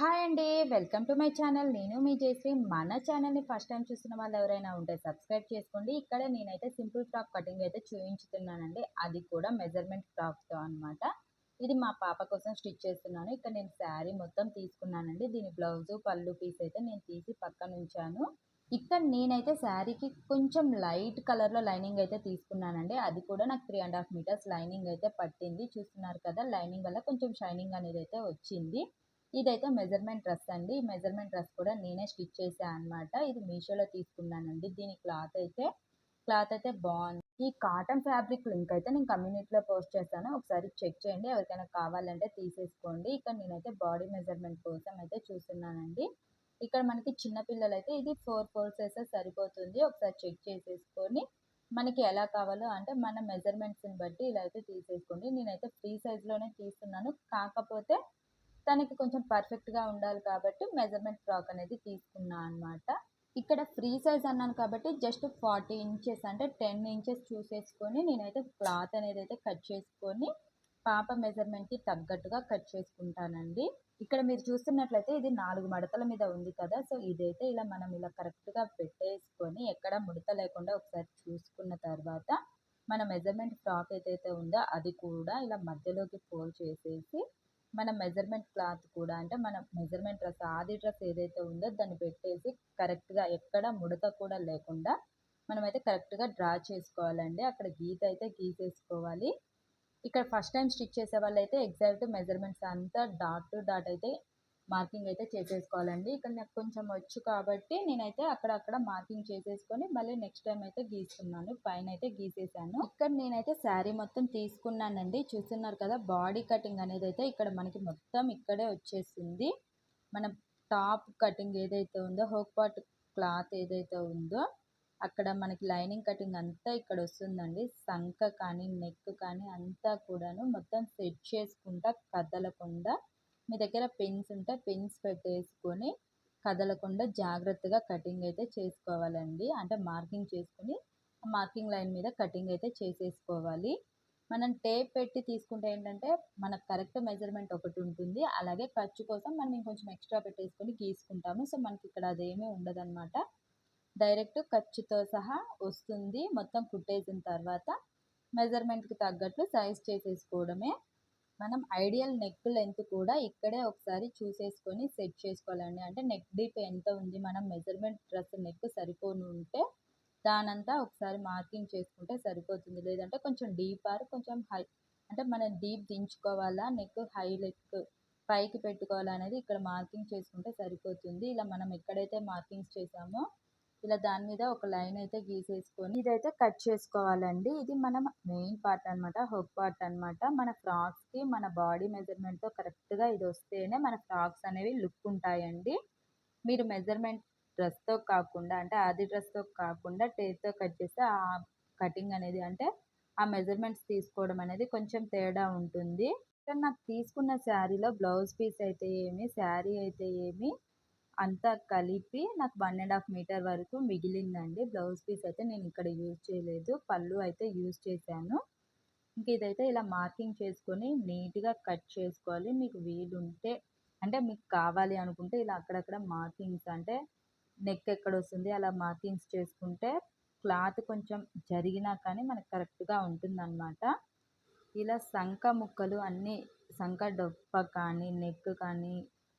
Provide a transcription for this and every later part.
Hi అండి. Welcome to my channel. నేను మీ చేసి మన ఛానల్ని ఫస్ట్ టైం చూస్తున్న వాళ్ళు ఎవరైనా ఉంటే సబ్స్క్రైబ్ చేసుకోండి. ఇక్కడ నేనైతే సింపుల్ ఫ్రాక్ కటింగ్ అయితే చూపించుతున్నానండి అది కూడా మెజర్మెంట్ ఫ్రాక్తో అనమాట ఇది మా పాప కోసం స్టిచ్ చేస్తున్నాను. ఇక్కడ నేను శారీ మొత్తం తీసుకున్నానండి. దీని బ్లౌజు పళ్ళు పీస్ అయితే నేను తీసి పక్కన ఉంచాను. ఇక్కడ నేనైతే శారీకి కొంచెం లైట్ కలర్లో లైనింగ్ అయితే తీసుకున్నానండి. అది కూడా నాకు three and half metres lining అయితే పట్టింది. చూస్తున్నారు కదా లైనింగ్ వల్ల కొంచెం షైనింగ్ అనేది అయితే వచ్చింది. ఇదైతే మెజర్మెంట్ డ్రెస్ అండి. ఈ మెజర్మెంట్ డ్రెస్ కూడా నేనే స్టిచ్ చేశాను అనమాట ఇది మీషోలో తీసుకున్నానండి. దీని క్లాత్ అయితే క్లాత్ అయితే బాగుంది. ఈ కాటన్ ఫ్యాబ్రిక్ లింక్ అయితే నేను కమ్యూనిటీలో పోస్ట్ చేస్తాను. ఒకసారి చెక్ చేయండి. ఎవరికైనా కావాలంటే తీసేసుకోండి. ఇక్కడ నేనైతే బాడీ మెజర్మెంట్ కోసం అయితే చూస్తున్నానండి. ఇక్కడ మనకి చిన్నపిల్లలు అయితే ఇది ఫోర్ ఫోల్స్ అయితే సరిపోతుంది. ఒకసారి చెక్ చేసేసుకొని మనకి ఎలా కావాలో అంటే మన మెజర్మెంట్స్ని బట్టి ఇలా అయితే తీసేసుకోండి. నేనైతే ఫ్రీ సైజ్లోనే తీస్తున్నాను. కాకపోతే తనకి కొంచెం పర్ఫెక్ట్గా ఉండాలి కాబట్టి మెజర్మెంట్ ఫ్రాక్ అనేది తీసుకున్నా అనమాట ఇక్కడ ఫ్రీ సైజ్ అన్నాను కాబట్టి జస్ట్ ఫార్టీ ఇంచెస్ అంటే టెన్ ఇంచెస్ చూసేసుకొని నేనైతే క్లాత్ అనేది అయితే కట్ చేసుకొని పాప మెజర్మెంట్కి తగ్గట్టుగా కట్ చేసుకుంటానండి. ఇక్కడ మీరు చూస్తున్నట్లయితే ఇది నాలుగు మడతల మీద ఉంది కదా సో ఇదైతే ఇలా మనం ఇలా కరెక్ట్గా పెట్టేసుకొని ఎక్కడ ముడత లేకుండా ఒకసారి చూసుకున్న తర్వాత మన మెజర్మెంట్ ఫ్రాక్ ఏదైతే ఉందో అది కూడా ఇలా మధ్యలోకి ఫోల్డ్ చేసేసి మన మెజర్మెంట్ క్లాత్ కూడా అంటే మన మెజర్మెంట్ డ్రెస్ ఆది డ్రెస్ ఏదైతే ఉందో దాన్ని పెట్టేసి కరెక్ట్గా ఎక్కడ ముడత కూడా లేకుండా మనమైతే కరెక్ట్గా డ్రా చేసుకోవాలండి. అక్కడ గీత అయితే గీసేసుకోవాలి. ఇక్కడ ఫస్ట్ టైం స్టిచ్ చేసే వాళ్ళు అయితే ఎగ్జాక్ట్ మెజర్మెంట్స్ అంతా డాట్ టు డాట్ అయితే మార్కింగ్ అయితే చేసేసుకోవాలండి. ఇక్కడ నాకు కొంచెం వచ్చు కాబట్టి నేనైతే అక్కడక్కడ మార్కింగ్ చేసేసుకొని మళ్ళీ నెక్స్ట్ టైం అయితే గీస్తున్నాను. పైన అయితే గీసేసాను. ఇక్కడ నేనైతే శారీ మొత్తం తీసుకున్నానండి. చూస్తున్నారు కదా బాడీ కటింగ్ అనేది అయితే ఇక్కడ మనకి మొత్తం ఇక్కడే వచ్చేసింది. మన టాప్ కటింగ్ ఏదైతే ఉందో హోక్ పాట్ క్లాత్ ఏదైతే ఉందో అక్కడ మనకి లైనింగ్ కటింగ్ అంతా ఇక్కడ వస్తుందండి. సంక కానీ నెక్ కానీ అంతా కూడాను మొత్తం సెట్ చేసుకుంటా కదలకుండా మీ దగ్గర పెన్స్ ఉంటే పెన్స్ పెట్టేసుకొని కదలకుండా జాగ్రత్తగా కటింగ్ అయితే చేసుకోవాలండి. అంటే మార్కింగ్ చేసుకొని మార్కింగ్ లైన్ మీద కటింగ్ అయితే చేసేసుకోవాలి. మనం టేప్ పెట్టి తీసుకుంటే ఏంటంటే మనకు కరెక్ట్ మెజర్మెంట్ ఒకటి ఉంటుంది. అలాగే ఖర్చు కోసం మనం ఇంకొంచెం ఎక్స్ట్రా పెట్టేసుకొని గీసుకుంటాము. సో మనకి ఇక్కడ అదేమీ ఉండదన్నమాట. డైరెక్ట్ ఖర్చుతో సహా వస్తుంది. మొత్తం కుట్టేసిన తర్వాత మెజర్మెంట్కి తగ్గట్లు సైజ్ చేసేసుకోవడమే. మనం ఐడియల్ నెక్ లెంత్ కూడా ఇక్కడే ఒకసారి చూసేసుకొని సెట్ చేసుకోవాలండి. అంటే నెక్ డీప్ ఎంత ఉంది మనం మెజర్మెంట్ డ్రెస్ నెక్ సరిపోను ఉంటే దానంతా ఒకసారి మార్కింగ్ చేసుకుంటే సరిపోతుంది. లేదంటే కొంచెం డీప్ ఆర్ కొంచెం హై అంటే మనం డీప్ దించుకోవాలా నెక్ హై లెక్ పైకి పెట్టుకోవాలనేది ఇక్కడ మార్కింగ్ చేసుకుంటే సరిపోతుంది. ఇలా మనం ఎక్కడైతే మార్కింగ్స్ చేసామో ఇలా దాని మీద ఒక లైన్ అయితే గీసేసుకొని ఇదైతే కట్ చేసుకోవాలండి. ఇది మనం మెయిన్ పార్ట్ అనమాట హుక్ పార్ట్ అనమాట మన ఫ్రాక్స్కి మన బాడీ మెజర్మెంట్తో కరెక్ట్గా ఇది వస్తేనే మన ఫ్రాక్స్ అనేవి లుక్ ఉంటాయండి. మీరు మెజర్మెంట్ డ్రెస్తో కాకుండా అంటే ఆది డ్రెస్తో కాకుండా టేప్తో కట్ చేస్తే ఆ కటింగ్ అనేది అంటే ఆ మెజర్మెంట్స్ తీసుకోవడం అనేది కొంచెం తేడా ఉంటుంది. ఇక్కడ నాకు తీసుకున్న శారీలో బ్లౌజ్ పీస్ అయితే ఏమి శారీ అయితే ఏమి అంతా కలిపి నాకు వన్ అండ్ హాఫ్ మీటర్ వరకు మిగిలిందండి. బ్లౌజ్ పీస్ అయితే నేను ఇక్కడ యూజ్ చేయలేదు. పళ్ళు అయితే యూజ్ చేశాను. ఇంక ఇదైతే ఇలా మార్కింగ్ చేసుకొని నీట్గా కట్ చేసుకోవాలి. మీకు వీలుంటే అంటే మీకు కావాలి అనుకుంటే ఇలా అక్కడక్కడ మార్కింగ్స్ అంటే నెక్ ఎక్కడ వస్తుంది అలా మార్కింగ్స్ చేసుకుంటే క్లాత్ కొంచెం జరిగినా కానీ మనకు కరెక్ట్గా ఉంటుందన్నమాట. ఇలా సంక ముక్కలు అన్నీ సంక డొప్ప కానీ నెక్ కానీ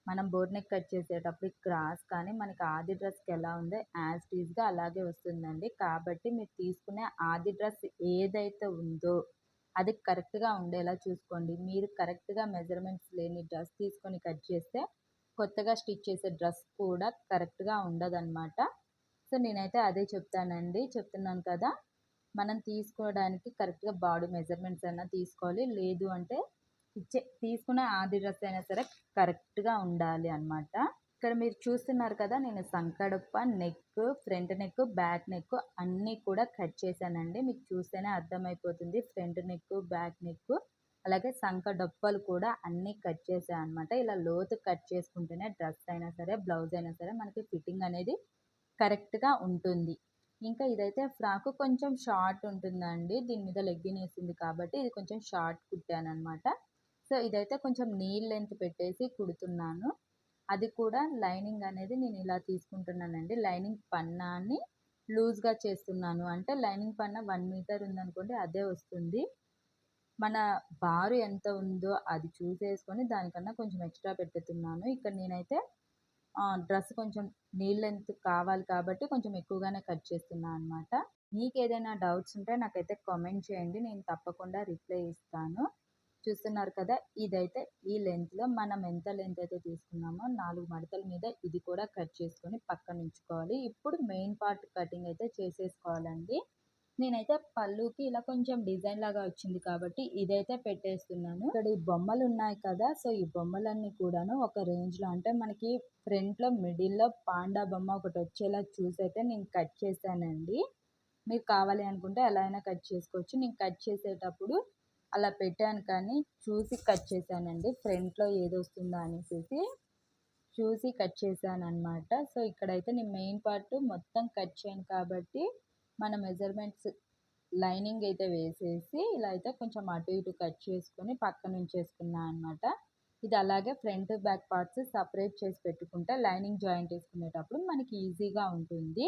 మనం బోట్ నెక్ కట్ చేసేటప్పుడు క్రాస్ కానీ మనకి ఆది డ్రెస్కి ఎలా ఉందో యాజ్ టీజ్గా అలాగే వస్తుందండి. కాబట్టి మీరు తీసుకునే ఆది డ్రెస్ ఏదైతే ఉందో అది కరెక్ట్గా ఉండేలా చూసుకోండి. మీరు కరెక్ట్గా మెజర్మెంట్స్ లేని డ్రెస్ తీసుకొని కట్ చేస్తే కొత్తగా స్టిచ్ చేసే డ్రెస్ కూడా కరెక్ట్గా ఉండదన్నమాట. సో నేనైతే అదే చెప్తానండి. చెప్తున్నాను కదా మనం తీసుకోవడానికి కరెక్ట్గా బాడీ మెజర్మెంట్స్ అయినా తీసుకోవాలి. లేదు అంటే ఇచ్చే తీసుకునే ఆది డ్రెస్ అయినా సరే కరెక్ట్గా ఉండాలి అనమాట ఇక్కడ మీరు చూస్తున్నారు కదా నేను సంకడప్ప neck front neck back neck అన్నీ కూడా కట్ చేశానండి. మీకు చూస్తేనే అర్థమైపోతుంది. ఫ్రంట్ నెక్ బ్యాక్ నెక్ అలాగే సంక డొప్పలు కూడా అన్నీ కట్ చేసాను అనమాట ఇలా లోతు కట్ చేసుకుంటేనే డ్రెస్ అయినా సరే బ్లౌజ్ అయినా సరే మనకి ఫిట్టింగ్ అనేది కరెక్ట్గా ఉంటుంది. ఇంకా ఇదైతే ఫ్రాక్ కొంచెం షార్ట్ ఉంటుందండి. దీని మీద లెగ్గిన్ వేసింది కాబట్టి ఇది కొంచెం షార్ట్ కుట్టాను అనమాట సో ఇదైతే కొంచెం నీల్ లెంత్ పెట్టేసి కుడుతున్నాను. అది కూడా లైనింగ్ అనేది నేను ఇలా తీసుకుంటున్నానండి. లైనింగ్ పన్నాని లూజ్గా చేస్తున్నాను. అంటే లైనింగ్ పన్న వన్ మీటర్ ఉందనుకోండి అదే వస్తుంది. మన బారు ఎంత ఉందో అది చూసేసుకొని దానికన్నా కొంచెం ఎక్స్ట్రా పెట్టుతున్నాను ఇక్కడ నేనైతే డ్రెస్ కొంచెం నీళ్ళు ఎంత కావాలి కాబట్టి కొంచెం ఎక్కువగానే కట్ చేస్తున్నాను అనమాట మీకు ఏదైనా డౌట్స్ ఉంటే నాకైతే కామెంట్ చేయండి. నేను తప్పకుండా రిప్లై ఇస్తాను. చూస్తున్నారు కదా ఇదైతే ఈ లెంత్లో మనం ఎంత లెంత్ అయితే తీసుకున్నామో నాలుగు మడతల మీద ఇది కూడా కట్ చేసుకొని పక్కన ఉంచుకోవాలి. ఇప్పుడు మెయిన్ పార్ట్ కటింగ్ అయితే చేసేసుకోవాలండి. నేనైతే పళ్ళుకి ఇలా కొంచెం డిజైన్ లాగా వచ్చింది కాబట్టి ఇదైతే పెట్టేస్తున్నాను. ఇక్కడ ఈ బొమ్మలు ఉన్నాయి కదా సో ఈ బొమ్మలన్నీ కూడాను ఒక రేంజ్లో అంటే మనకి ఫ్రంట్లో మిడిల్లో పాండా బొమ్మ ఒకటి వచ్చేలా చూసైతే నేను కట్ చేశానండి. మీరు కావాలి అనుకుంటే ఎలా అయినా కట్ చేసుకోవచ్చు. నేను కట్ చేసేటప్పుడు అలా పెట్టాను కానీ చూసి కట్ చేశానండి. ఫ్రంట్లో ఏది వస్తుందా అనేసి చూసి కట్ చేశాను అనమాట సో ఇక్కడైతే నేను మెయిన్ పార్ట్ మొత్తం కట్ చేయను కాబట్టి మన మెజర్మెంట్స్ లైనింగ్ అయితే వేసేసి ఇలా అయితే కొంచెం అటు ఇటు కట్ చేసుకొని పక్కన ఉంచేసుకున్నాను అనమాట ఇది అలాగే ఫ్రంట్ బ్యాక్ పార్ట్స్ సపరేట్ చేసి పెట్టుకుంటే లైనింగ్ జాయింట్ వేసుకునేటప్పుడు మనకి ఈజీగా ఉంటుంది.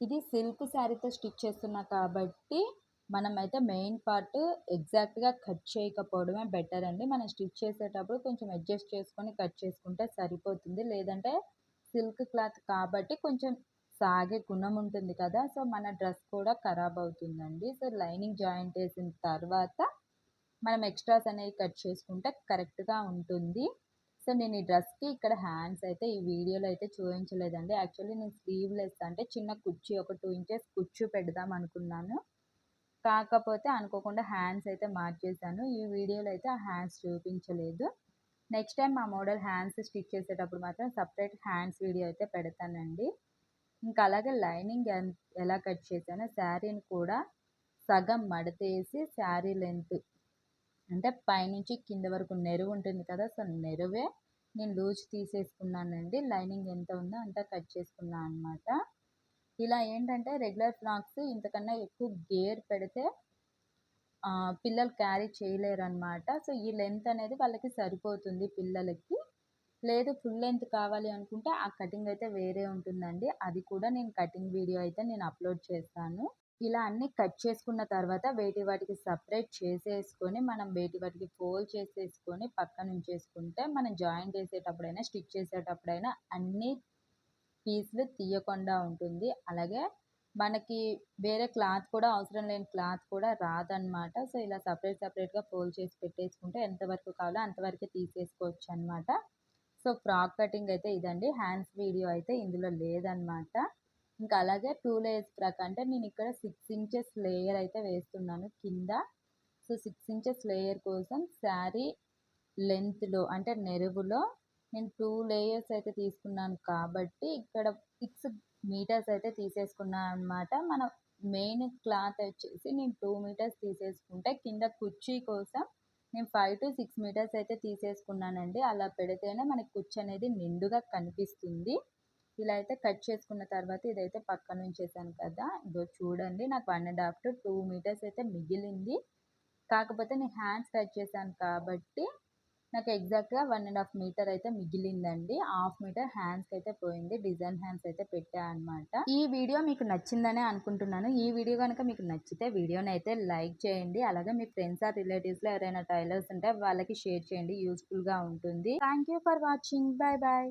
ఇది సిల్క్ శారీతో స్టిచ్ చేస్తున్నా కాబట్టి మనమైతే మెయిన్ పార్ట్ ఎగ్జాక్ట్గా కట్ చేయకపోవడమే బెటర్ అండి. మనం స్టిచ్ చేసేటప్పుడు కొంచెం అడ్జస్ట్ చేసుకొని కట్ చేసుకుంటే సరిపోతుంది. లేదంటే సిల్క్ క్లాత్ కాబట్టి కొంచెం సాగే గుణం ఉంటుంది కదా! సో మన డ్రెస్ కూడా ఖరాబ్ అవుతుందండి. సో లైనింగ్ జాయింట్ వేసిన తర్వాత మనం ఎక్స్ట్రాస్ అనేవి కట్ చేసుకుంటే కరెక్ట్గా ఉంటుంది. సో నేను ఈ డ్రెస్కి ఇక్కడ హ్యాండ్స్ అయితే ఈ వీడియోలో అయితే చూపించలేదండి. యాక్చువల్లీ నేను స్లీవ్లెస్ అంటే చిన్న కుర్చీ ఒక టూ ఇంచెస్ కుర్చీ పెడదాం అనుకున్నాను. కాకపోతే అనుకోకుండా హ్యాండ్స్ అయితే మార్చేసాను ఈ వీడియోలో అయితే ఆ హ్యాండ్స్ చూపించలేదు. నెక్స్ట్ టైం మా మోడల్ హ్యాండ్స్ స్టిచ్ చేసేటప్పుడు మాత్రం సపరేట్ హ్యాండ్స్ వీడియో అయితే పెడతానండి. ఇంకా అలాగే లైనింగ్ ఎలా కట్ చేశానో శారీని కూడా సగం మడతేసి శారీ లెంత్ అంటే పైనుంచి కింద వరకు నెరువు ఉంటుంది కదా సో నెరువే నేను లూజ్ తీసేసుకున్నానండి. లైనింగ్ ఎంత ఉందో అంత కట్ చేసుకున్నాను అనమాట ఇలా ఏంటంటే రెగ్యులర్ ఫ్రాక్స్ ఇంతకన్నా ఎక్కువ గేర్ పెడితే పిల్లలు క్యారీ చేయలేరు అనమాట సో ఈ లెంత్ అనేది వాళ్ళకి సరిపోతుంది పిల్లలకి. లేదు ఫుల్ లెంత్ కావాలి అనుకుంటే ఆ కటింగ్ అయితే వేరే ఉంటుందండి. అది కూడా నేను కటింగ్ వీడియో అయితే నేను అప్లోడ్ చేస్తాను. ఇలా అన్ని కట్ చేసుకున్న తర్వాత వేటి వాటికి సపరేట్ చేసేసుకొని మనం వేటి వాటికి ఫోల్డ్ చేసేసుకొని పక్కన ఉంచేసుకుంటే మనం జాయింట్ చేసేటప్పుడైనా స్టిచ్ చేసేటప్పుడైనా అన్నీ పీస్లు తీయకుండా ఉంటుంది. అలాగే మనకి వేరే క్లాత్ కూడా అవసరం లేని క్లాత్ కూడా రాదనమాట సో ఇలా సపరేట్ సపరేట్గా ఫోల్డ్ చేసి పెట్టేసుకుంటే ఎంతవరకు కావాలో అంతవరకే తీసేసుకోవచ్చు అనమాట సో ఫ్రాక్ కటింగ్ అయితే ఇదండి. హ్యాండ్స్ వీడియో అయితే ఇందులో లేదనమాట ఇంకా అలాగే టూ లేయర్స్ ఫ్రాక్ అంటే నేను ఇక్కడ సిక్స్ ఇంచెస్ లేయర్ అయితే వేస్తున్నాను కింద. సో సిక్స్ ఇంచెస్ లేయర్ కోసం శారీ లెంత్లో అంటే నెరువులో నేను టూ లేయర్స్ అయితే తీసుకున్నాను కాబట్టి ఇక్కడ సిక్స్ మీటర్స్ అయితే తీసేసుకున్నాను అనమాట మన మెయిన్ క్లాత్ వచ్చేసి నేను టూ మీటర్స్ తీసేసుకుంటే కింద కుర్చీ కోసం నేను ఫైవ్ టు సిక్స్ మీటర్స్ అయితే తీసేసుకున్నానండి. అలా పెడితేనే మనకి కుర్చీ అనేది నిండుగా కనిపిస్తుంది. ఇలా అయితే కట్ చేసుకున్న తర్వాత ఇదైతే పక్కన ఉంచేసాను కదా. ఇదో చూడండి నాకు one and half to two metres అయితే మిగిలింది. కాకపోతే నేను హ్యాండ్స్ కట్ చేశాను కాబట్టి నాకు ఎగ్జాక్ట్గా వన్ అండ్ హాఫ్ మీటర్ అయితే మిగిలిందండి. హాఫ్ మీటర్ హ్యాండ్స్కి అయితే పోయింది. డిజైన్ హ్యాండ్స్ అయితే పెట్టా అనమాట ఈ వీడియో మీకు నచ్చిందనే అనుకుంటున్నాను. ఈ వీడియో కనుక మీకు నచ్చితే వీడియోని అయితే లైక్ చేయండి. అలాగే మీ ఫ్రెండ్స్ ఆర్ రిలేటివ్స్లో ఎవరైనా టైలర్స్ ఉంటే వాళ్ళకి షేర్ చేయండి. యూస్ఫుల్గా ఉంటుంది. Thank for watching bye bye